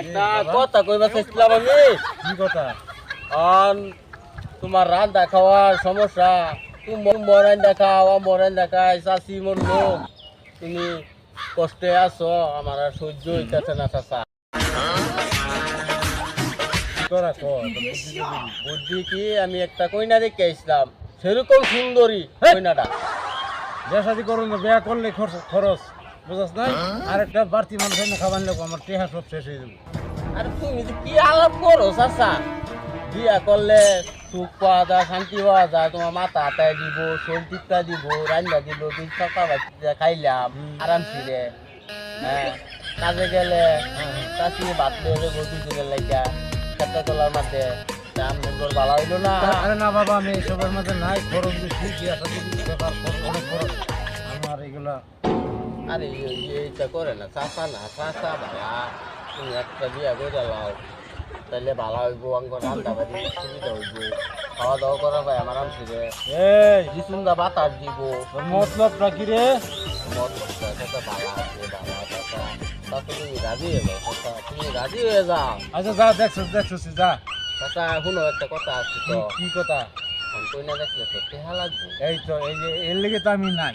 একটা কথা কইবা চাইছিলাম আমি। কি কথা? আন তোমার রান্না খাওয়ার সমস্যা। তুমি মরান দেখাও মরান দেখাই চাষি মরলো তুমি কষ্টে আছো আমার আর সহ্য হইতেছে না কি বুদ্ধি কি? আমি একটা কইনা দেখে আসলাম সেরকম সুন্দরী কইনাটা। বিয়া শাদি করুন বিয়া করলে খরচ। বুঝাস নাই? আর একটা বাড়তি মানুষ এনে খাবার লোক আমার টেহা সব শেষ হয়ে যাবে। আর তুমি যে কি আলাপ করো চাচা? বিয়া করলে সুখ পাওয়া যায় শান্তি পাওয়া যায় তোমার মাথা হাতায় দিব সবজিটা দিব রান্না দিব দুই চাকা বাচ্চা খাইলাম আরাম ছিঁড়ে হ্যাঁ কাজে গেলে চাষি ভাত লয়ে যাব দুদিনের লাইকা খেতে তোলার মাঝে দাম সুন্দর ভালো হইল না? আরে না বাবা আমি এসবের মধ্যে নাই খরচ বেশি ব্যাপার অনেক খরচ আমার এগুলা আরে এই- এইটা করে না চাষা না চাষা ভালা তুমি একটা বিয়া করে লাও তাহলে ভালো হইব অঙ্ক রান্না বাড়ি সুবিধা হইব খাওয়া দাওয়া করা ভাই আমার আরাম ছিঁড়ে এই বিসুন্দা বাতাস দিব তোর মতলবটা কি রে একটা ভালো আছে আছে তাতে তুমি রাজি হয়ে যাও তুমি রাজি হয়ে যাও আচ্ছা যা দেখছ দেখছ যা চাচা শুনো একটা কথা আছে তো কি- কথা আমি কই দেখলে তো লাগবে এই তো এই যে এর লেগে তো আমি নাই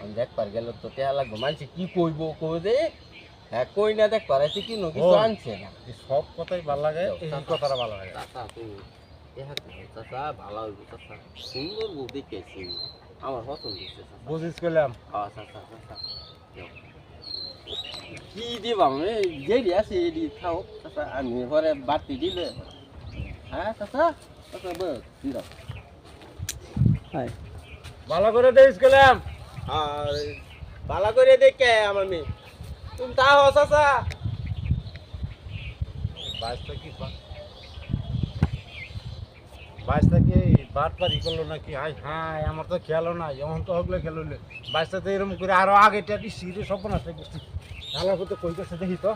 আমি দেখবার গেলে তো টেহা লাগবে। মানুষ কি কইব? কই যে হ্যাঁ কই না দেখ পারাইছে কি কিছু ও। আনছে না? সব কথাই ভালো লাগে এই কথাটা ভালো লাগে। চাচা তুমি টেহা চাচা ভালো হইব চাচা। সুন্দর বউ দেখেছি। আমার পছন্দ হচ্ছে চাচা। বুঝিস করলাম চাচা চাচা কি দিবা আমি? যেটি আছে এটি খাও চাচা। আমি পরে বাড়তি দিলে। হ্যাঁ চাচা? চাচা বল দিলাম ভালো করে দিস করলাম আর করে দেখে আমার মেয়ে। তুমি তাও চাচা। বাইশটা কি নাকি? হাই আমার তো এমন তো বাইশটা তো করে আরও আগে সিরে সব নাস্তা করছি ভালো করতে দেখি তো।